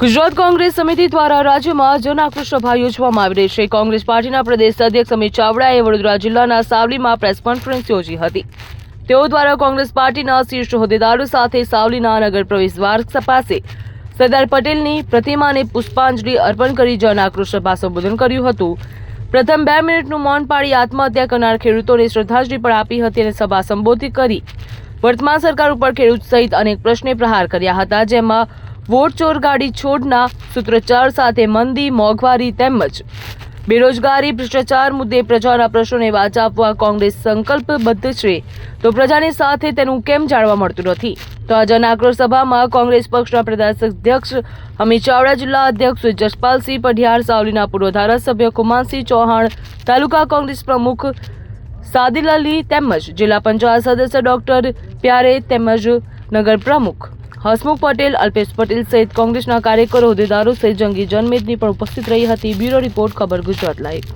ગુજરાત કોંગ્રેસ સમિતિ દ્વારા રાજ્યમાં જન આક્રોશ સભા યોજવામાં આવી રહી છે. કોંગ્રેસ પાર્ટીના પ્રદેશ અધ્યક્ષ અમિત ચાવડાએ વડોદરા જિલ્લાના સાવલીમાં પ્રેસ કોન્ફરન્સ યોજી હતી. તેઓ દ્વારા કોંગ્રેસ પાર્ટીના શીર્ષ હોદ્દેદારો સાથે સાવલીના નગર પ્રવેશ દ્વાર પાસે સરદાર પટેલની પ્રતિમાને પુષ્પાંજલિ અર્પણ કરી જન આક્રોશ સભા સંબોધન કર્યું હતું. પ્રથમ બે મિનિટનું મૌન પાડી આત્મહત્યા કરનાર ખેડૂતોને શ્રદ્ધાંજલિ પણ આપી હતી અને સભા સંબોધિત કરી. વર્તમાન સરકાર ઉપર ખેડૂત સહિત અનેક પ્રશ્ને પ્રહાર કર્યા હતા, જેમાં વોટ ચોર ગાડી છોડના સૂત્રોચ્ચાર સાથે મંદી, મોંઘવારી તેમજ બેરોજગારી, ભ્રષ્ટાચાર મુદ્દે પ્રજાના પ્રશ્નોને વાચા આપવા કોંગ્રેસ સંકલ્પબદ્ધ છે. તો પ્રજાની સાથે તેનું કેમ જાણવા મળતું નથી? તો આ જન સભામાં કોંગ્રેસ પક્ષના પ્રદેશ અધ્યક્ષ અમિત ચાવડા, જિલ્લા અધ્યક્ષ જસપાલસિંહ પઢિયાર, સાવલીના પૂર્વ ધારાસભ્ય કુમારસિંહ ચૌહાણ, તાલુકા કોંગ્રેસ પ્રમુખ સાદિલ અલી તેમજ જિલ્લા પંચાયત સદસ્ય ડોક્ટર પ્યારે તેમજ નગર પ્રમુખ હસમુખ પટેલ, અલ્પેશ પટેલ સહિત કોંગ્રેસના કાર્યકરો, હોદ્દેદારો સહિત જંગી જનમેદની પણ ઉપસ્થિત રહી હતી. બ્યુરો રિપોર્ટ, ખબર ગુજરાત લાઈવ.